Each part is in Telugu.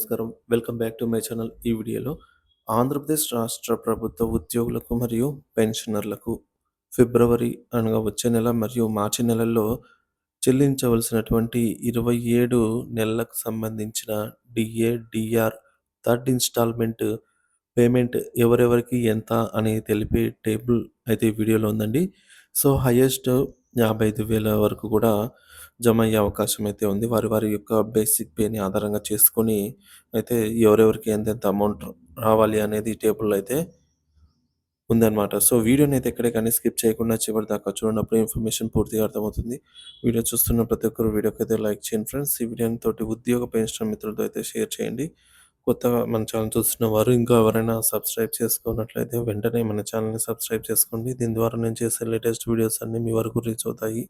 నమస్కారం. Welcome back to my channel. ఈ వీడియోలో ఆంధ్రప్రదేశ్ రాష్ట్ర ప్రభుత్వ ఉద్యోగులకు మరియు పెన్షనర్లకు ఫిబ్రవరి అనగా వచ్చే నెల మరియు మార్చి నెలల్లో చెల్లించవలసినటువంటి 27 నెలలకు సంబంధించిన DA DR third installment payment ఎవరెవరికి ఎంత అని తెలిపే టేబుల్ అయితే వీడియోలో ఉందండి. సో, యాభై ఐదు వేల వరకు కూడా జమ అయ్యే అవకాశం అయితే ఉంది. వారి వారి యొక్క బేసిక్ పేని ఆధారంగా చేసుకొని అయితే ఎవరెవరికి ఎంతెంత అమౌంట్ రావాలి అనేది టేబుల్ అయితే ఉందన్నమాట. సో, వీడియోని అయితే ఎక్కడే కానీ స్కిప్ చేయకుండా చివరి దాకా చూడనప్పుడు ఇన్ఫర్మేషన్ పూర్తిగా అర్థమవుతుంది. వీడియో చూస్తున్న ప్రతి ఒక్కరు వీడియోకైతే లైక్ చేయండి ఫ్రెండ్స్. ఈ వీడియోని తోటి ఉద్యోగ పెన్షన్ మిత్రులతో అయితే షేర్ చేయండి. కొత్తగా మన ఛానల్ చూస్తున్న వారు ఇంకా ఎవరైనా సబ్స్క్రైబ్ చేసుకున్నట్లయితే వెంటనే మన ఛానల్‌ని సబ్స్క్రైబ్ చేసుకోండి. దీని ద్వారా నేను చేసే లేటెస్ట్ వీడియోస్ అన్నీ మీ వరకు రీచ్ అవుతాయి.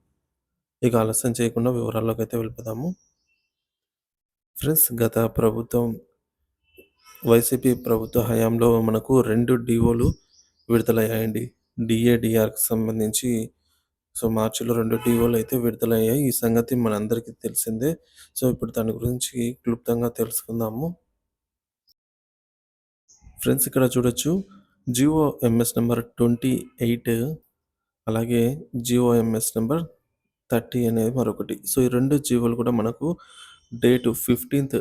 ఇక ఆలస్యం చేయకుండా వివరాల్లోకైతే వెళ్ళిపోదాము. ఫ్రెండ్స్ గత ప్రభుత్వం వైసీపీ ప్రభుత్వ హయాంలో మనకు రెండు డిఓలు విడుదలయ్యాయండి. డిఏడిఆర్కి సంబంధించి సో, మార్చిలో రెండు డిఓలు అయితే విడుదలయ్యాయి. ఈ సంగతి మనందరికీ తెలిసిందే. సో, ఇప్పుడు దాని గురించి క్లుప్తంగా తెలుసుకుందాము. ఫ్రెండ్స్ ఇక్కడ చూడొచ్చు. GO MS number twenty eight అలాగే జియో ఎంఎస్ నెంబర్ థర్టీ అనేది మరొకటి. సో, ఈ రెండు జియోలు కూడా మనకు డేట్ 15థ్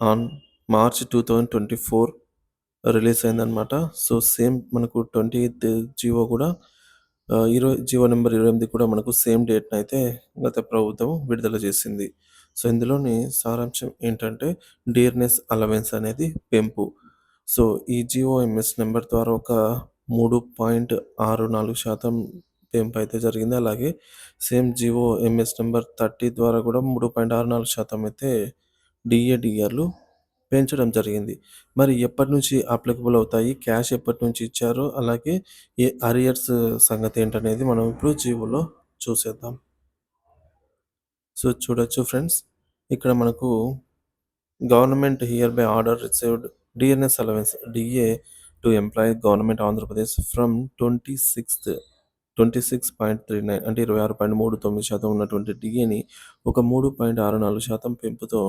ఆన్ మార్చ్ 2024 రిలీజ్ అయిందనమాట సో, సేమ్ మనకు 28థ్ జియో కూడా ఇరవై జియో నంబర్ 28 కూడా మనకు సేమ్ డేట్‌నైతే గత ప్రభుత్వం విడుదల చేసింది. సో, ఇందులోని సారాంశం ఏంటంటే డియర్‌నెస్ అలవెన్స్ అనేది పెంపు. సో, ఈ జియో ఎంఎస్ నంబర్ ద్వారా ఒక 3.64% పెంపు అయితే జరిగింది. అలాగే same GO MS number thirty ద్వారా కూడా 3.64% అయితే డిఏడిఆర్లు పెంచడం జరిగింది. మరి ఎప్పటి నుంచి అప్లికబుల్ అవుతాయి? క్యాష్ ఎప్పటి నుంచి ఇచ్చారు? అలాగే ఏ అరియర్స్ సంగతి ఏంటనేది మనం ఇప్పుడు జీవోలో చూసేద్దాం. సో, చూడొచ్చు ఫ్రెండ్స్. ఇక్కడ మనకు government here by order received dearness allowance DA to employ government Andhra Pradesh from twenty sixth twenty six point three nine అంటే ఇరవై ఆరు పాయింట్ మూడు తొమ్మిది శాతం ఉన్నటువంటి డిఏని ఒక మూడు పాయింట్ ఆరు నాలుగు శాతం పెంపుతో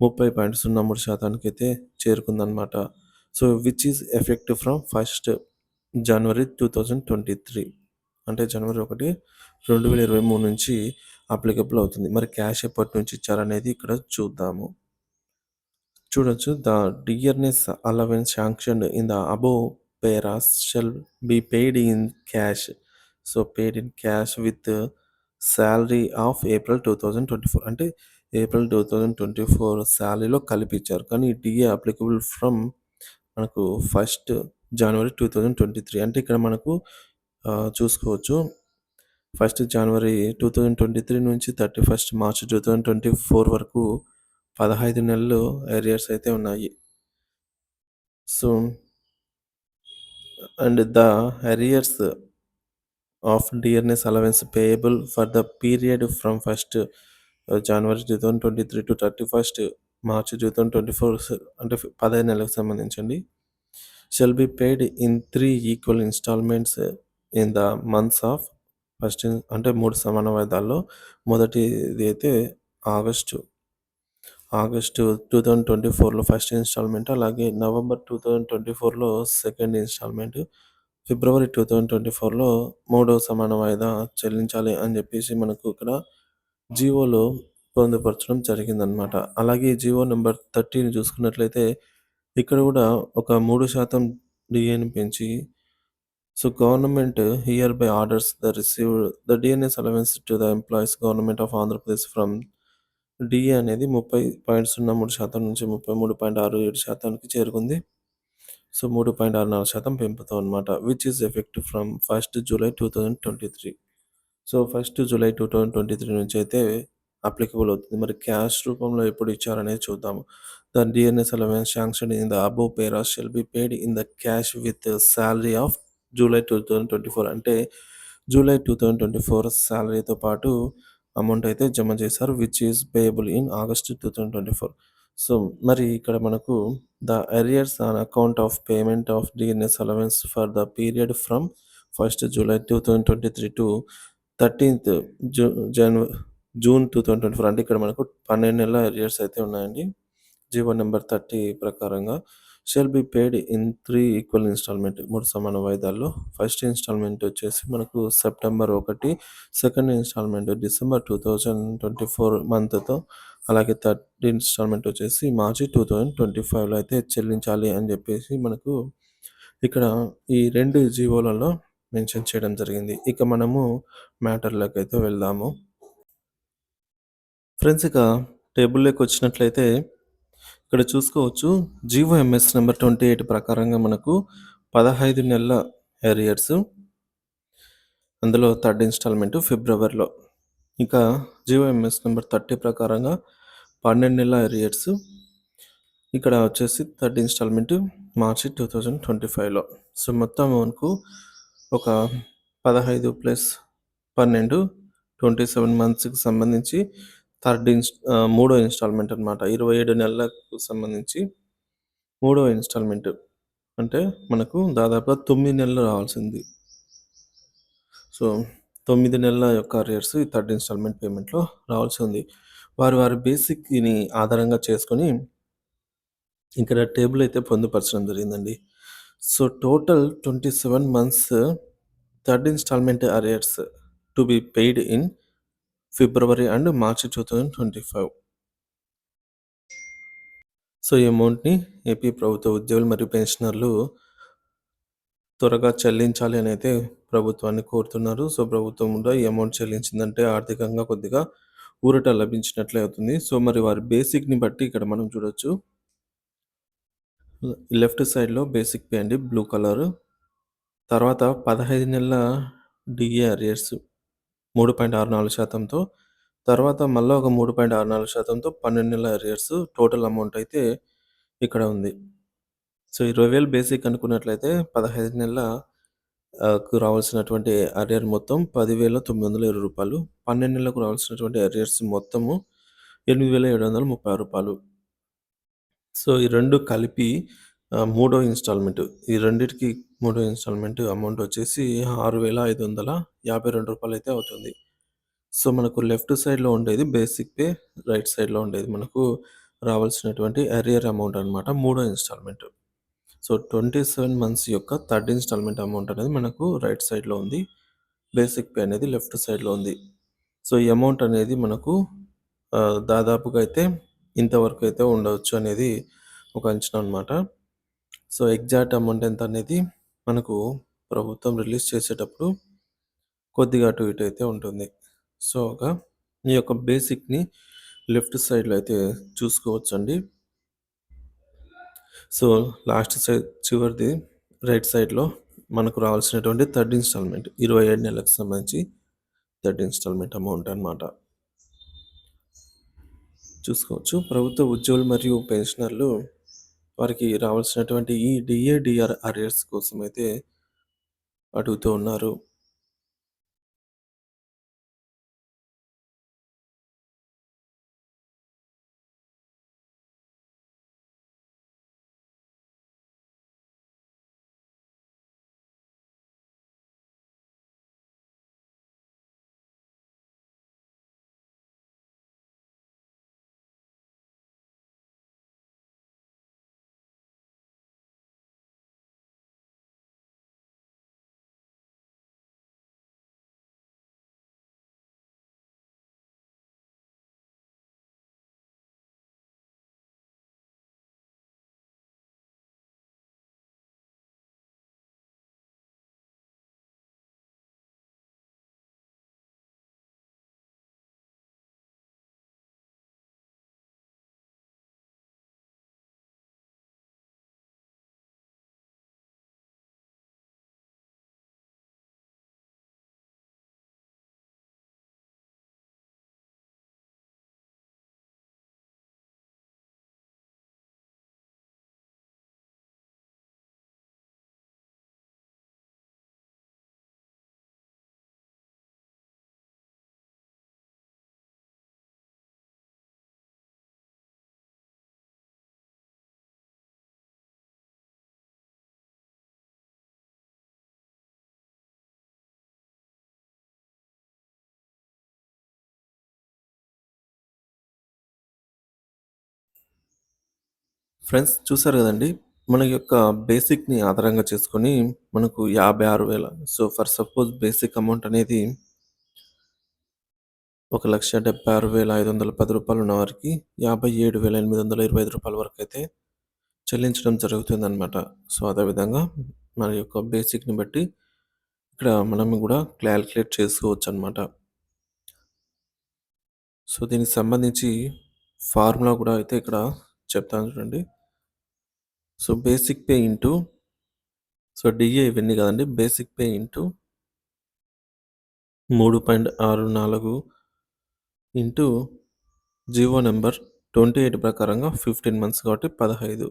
ముప్పై పాయింట్ సున్నా మూడు శాతానికి అయితే చేరుకుందనమాట so which is effect from first January two thousand twenty three అంటే జనవరి ఒకటి రెండు వేల ఇరవై మూడు నుంచి అప్లికబుల్ అవుతుంది. మరి క్యాష్ ఎప్పటి నుంచి ఇచ్చారనేది ఇక్కడ చూద్దాము. చూడొచ్చు. The dearness allowance sanction in the above paras shall be paid in cash. So paid in cash with salary of April two thousand twenty four అంటే April two thousand twenty four శాలరీలో కలిపించారు. కానీ డిఏ అప్లికబుల్ ఫ్రమ్ మనకు first January two thousand twenty three అంటే ఇక్కడ మనకు చూసుకోవచ్చు. First January two thousand twenty three నుంచి thirty first March two thousand twenty four వరకు 15 నెలలు ఏరియర్స్ అయితే ఉన్నాయి. So and the arrears of dearness allowance payable for the period from first January 2023 to 31st March two thousand twenty four అంటే 15 నెలలకు సంబంధించండి. Shall be paid in three equal installments in the months of first అంటే మూడు సమాన వాయిదాల్లో మొదటిది అయితే ఆగస్టు ఆగస్టు 2024లో ఫస్ట్ ఇన్‌స్టాల్‌మెంట్ అలాగే నవంబర్ 2024లో సెకండ్ ఇన్‌స్టాల్‌మెంట్ ఫిబ్రవరి 2024లో మూడో సమాన వాయిదా చెల్లించాలి అని చెప్పేసి మనకు ఇక్కడ జియోలో పొందుపరచడం జరిగిందనమాట అలాగే జియో నెంబర్ థర్టీని చూసుకున్నట్లయితే ఇక్కడ కూడా ఒక మూడు శాతం డిఏని పెంచి so, government here by orders the received the dearness allowance to the employees government of Andhra Pradesh from DA అనేది ముప్పై పాయింట్ సున్నా మూడు శాతం నుంచి ముప్పై మూడు పాయింట్ ఆరు ఏడు శాతానికి చేరుకుంది. సో మూడు పాయింట్ ఆరు నాలుగు శాతం పెంపుతాం అనమాట which is effect from first July two thousand twenty three so first July two thousand twenty three నుంచి అయితే అప్లికబుల్ అవుతుంది. మరి క్యాష్ రూపంలో ఎప్పుడు ఇచ్చారనేది చూద్దాము. The dearness allowance sanction in the above para shall be paid in the cash with salary of July two thousand twenty four అంటే July two thousand twenty four శాలరీతో పాటు అమౌంట్ అయితే జమ చేశారు. Which is payable in August 2024 so, మరి ఇక్కడ మనకు the arrears on account of payment of dearness allowance for the period from first July 2023 to 13థ్ జూ జనవరి జూన్ 2024 అంటే ఇక్కడ మనకు 12 నెలల అరియర్స్ అయితే ఉన్నాయండి. జీవో నెంబర్ 30 ప్రకారంగా shall be paid in three equal installment మూడు సమాన వాయిదాల్లో. ఫస్ట్ ఇన్‌స్టాల్‌మెంట్ వచ్చేసి మనకు సెప్టెంబర్ ఒకటి సెకండ్ ఇన్‌స్టాల్‌మెంట్ డిసెంబర్ 2024 మంత్‌తో అలాగే థర్డ్ ఇన్‌స్టాల్‌మెంట్ వచ్చేసి మార్చి 2025లో అయితే చెల్లించాలి అని చెప్పేసి మనకు ఇక్కడ ఈ రెండు జీవోలలో మెన్షన్ చేయడం జరిగింది. ఇక మనము మ్యాటర్‌లోకైతే వెళ్దాము. ఫ్రెండ్స్ ఇక టేబుల్‌లోకి వచ్చినట్లయితే ఇక్కడ చూసుకోవచ్చు జీవో ఎంఎస్ నెంబర్ 28 ప్రకారంగా మనకు 15 నెలల ఎరియర్స్ అందులో థర్డ్ ఇన్‌స్టాల్‌మెంట్ ఫిబ్రవరిలో. ఇంకా జీవో ఎంఎస్ నెంబర్ 30 ప్రకారంగా 12 నెలల ఎరియర్స్ ఇక్కడ వచ్చేసి థర్డ్ ఇన్‌స్టాల్‌మెంట్ మార్చి 2025లో. సో మొత్తం మనకు ఒక 15 ప్లస్ 12 27 మంత్స్‌కి సంబంధించి థర్డ్ ఇన్స్ మూడో ఇన్‌స్టాల్‌మెంట్ అనమాట ఇరవై ఏడు నెలలకు సంబంధించి మూడో ఇన్‌స్టాల్‌మెంట్. అంటే మనకు దాదాపుగా తొమ్మిది నెలలు రావాల్సింది. సో తొమ్మిది నెలల యొక్క అరియర్స్ ఈ థర్డ్ ఇన్‌స్టాల్‌మెంట్ పేమెంట్‌లో రావాల్సి ఉంది. వారి వారి బేసిక్‌ని ఆధారంగా చేసుకొని ఇక్కడ టేబుల్ అయితే పొందుపరచడం జరిగిందండి. So total 27 months third installment arrears to be paid in February and March 2025. So ఈ అమౌంట్‌ని ఏపీ ప్రభుత్వ ఉద్యోగులు మరియు పెన్షనర్లు త్వరగా చెల్లించాలి అని అయితే ప్రభుత్వాన్ని కోరుతున్నారు. సో ప్రభుత్వం కూడా ఈ అమౌంట్ చెల్లించిందంటే ఆర్థికంగా కొద్దిగా ఊరట లభించినట్లే అవుతుంది. సో మరి వారి బేసిక్‌ని బట్టి ఇక్కడ మనం చూడొచ్చు. లెఫ్ట్ సైడ్‌లో బేసిక్ పే అండి బ్లూ కలర్. తర్వాత 15 నెలల డిఏ అరియర్స్ మూడు పాయింట్ ఆరు నాలుగు శాతంతో తర్వాత మళ్ళీ ఒక మూడు పాయింట్ ఆరు నాలుగు శాతంతో పన్నెండు నెల అరియర్స్ టోటల్ అమౌంట్ అయితే ఇక్కడ ఉంది. సో ఇరవై వేలు బేసిక్ అనుకున్నట్లయితే పదహైదు నెలలకు రావాల్సినటువంటి అరియర్ మొత్తం పదివేల తొమ్మిది వందల ఇరవై రూపాయలు. పన్నెండు నెలలకు రావాల్సినటువంటి అరియర్స్ మొత్తము ఎనిమిది వేల ఏడు వందల ముప్పై రూపాయలు. సో ఈ రెండు కలిపి మూడో ఇన్స్టాల్మెంట్ ఈ రెండిటికి మూడో ఇన్‌స్టాల్‌మెంట్ అమౌంట్ వచ్చేసి ఆరు వేల ఐదు వందల యాభై రెండు రూపాయలు అయితే అవుతుంది. సో మనకు లెఫ్ట్ సైడ్‌లో ఉండేది బేసిక్ పే. రైట్ సైడ్‌లో ఉండేది మనకు రావాల్సినటువంటి అరియర్ అమౌంట్ అనమాట మూడో ఇన్‌స్టాల్‌మెంట్. సో 27 మంత్స్ యొక్క థర్డ్ ఇన్‌స్టాల్‌మెంట్ అమౌంట్ అనేది మనకు రైట్ సైడ్‌లో ఉంది. బేసిక్ పే అనేది లెఫ్ట్ సైడ్‌లో ఉంది. సో ఈ అమౌంట్ అనేది మనకు దాదాపుగా అయితే ఇంతవరకు అయితే ఉండవచ్చు అనేది ఒక అంచనా అనమాట సో ఎగ్జాక్ట్ అమౌంట్ ఎంత అనేది మనకు ప్రభుత్వం రిలీజ్ చేసేటప్పుడు కొద్దిగా అటు ఇటు అయితే ఉంటుంది. సో ఒక ఈ యొక్క బేసిక్‌ని లెఫ్ట్ సైడ్‌లో అయితే చూసుకోవచ్చండి. సో లాస్ట్ సైడ్ చివరిది రైట్ సైడ్‌లో మనకు రావాల్సినటువంటి థర్డ్ ఇన్‌స్టాల్‌మెంట్ 27 నెలలకు సంబంధించి థర్డ్ ఇన్‌స్టాల్‌మెంట్ అమౌంట్ అన్నమాట. చూసుకోవచ్చు. ప్రభుత్వ ఉద్యోగులు మరియు పెన్షనర్లు వారికి రావాల్సినటువంటి ఈ డిఏడిఆర్ అరియర్స్ కోసం అయితే అడుగుతూ ఉన్నారు. ఫ్రెండ్స్ చూసారు కదండి? మన యొక్క బేసిక్ని ఆధారంగా చేసుకొని మనకు యాభై ఆరు వేల. So for suppose basic amount అనేది ఒక లక్ష డెబ్బై ఆరు వేల ఐదు వందల పది రూపాయలు ఉన్న వారికి యాభై ఏడు వేల ఎనిమిది వందల ఇరవై ఐదు రూపాయల వరకు అయితే చెల్లించడం జరుగుతుందన్నమాట. సో అదేవిధంగా మన యొక్క బేసిక్ని బట్టి ఇక్కడ మనం కూడా క్యాలిక్యులేట్ చేసుకోవచ్చు అనమాట సో దీనికి సంబంధించి ఫార్ములా కూడా అయితే ఇక్కడ చెప్తాను చూడండి. So basic pay into so DA ఇవన్నీ కదండి బేసిక్ పే ఇంటూ మూడు పాయింట్ ఆరు నాలుగు into GO number twenty eight ప్రకారంగా ఫిఫ్టీన్ మంత్స్ కాబట్టి పదహైదు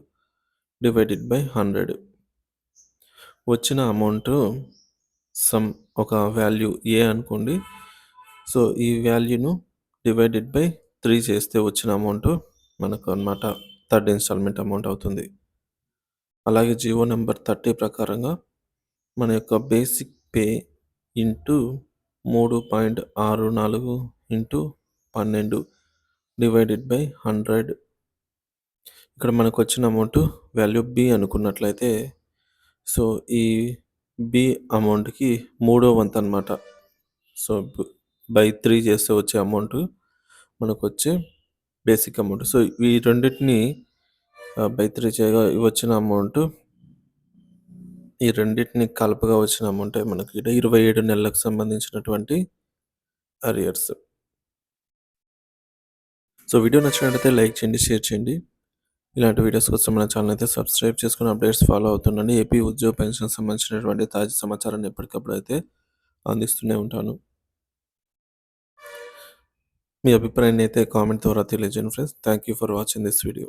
డివైడెడ్ బై హండ్రెడ్ వచ్చిన అమౌంట్ సమ్ ఒక వాల్యూ ఏ అనుకోండి సో ఈ వాల్యూను డివైడెడ్ బై త్రీ చేస్తే వచ్చిన అమౌంట్ మనకు అన్నమాట థర్డ్ ఇన్స్టాల్మెంట్ అమౌంట్ అవుతుంది. అలాగే జియో నెంబర్ థర్టీ ప్రకారంగా మన యొక్క బేసిక్ పే ఇంటూ మూడు పాయింట్ ఆరు నాలుగు ఇంటూ పన్నెండు డివైడెడ్ బై హండ్రెడ్. ఇక్కడ మనకు వచ్చిన అమౌంట్ వాల్యూ బి అనుకున్నట్లయితే సో ఈ బి అమౌంట్కి మూడో వంతు అనమాట సో బై త్రీ చేస్తే వచ్చే అమౌంట్ మనకు వచ్చే బేసిక్ అమౌంట్. సో ఈ రెండింటిని బై త్రీ చేయగా వచ్చిన అమౌంట్ ఈ రెండింటిని కలపగా వచ్చిన అమౌంట్ మనకి ఇరవై ఏడు నెలలకు సంబంధించినటువంటి అరియర్స్ సో వీడియో నచ్చినట్లయితే లైక్ చేయండి షేర్ చేయండి. ఇలాంటి వీడియోస్ కోసం మన ఛానల్ అయితే సబ్స్క్రైబ్ చేసుకుని అప్డేట్స్ ఫాలో అవుతుండండి. ఏపీ ఉద్యోగ పెన్షన్ సంబంధించినటువంటి తాజా సమాచారాన్ని ఎప్పటికప్పుడు అయితే అందిస్తూనే ఉంటాను. మీ అభిప్రాయాన్ని అయితే కామెంట్ ద్వారా తెలియజేయండి friends. Thank you for watching this video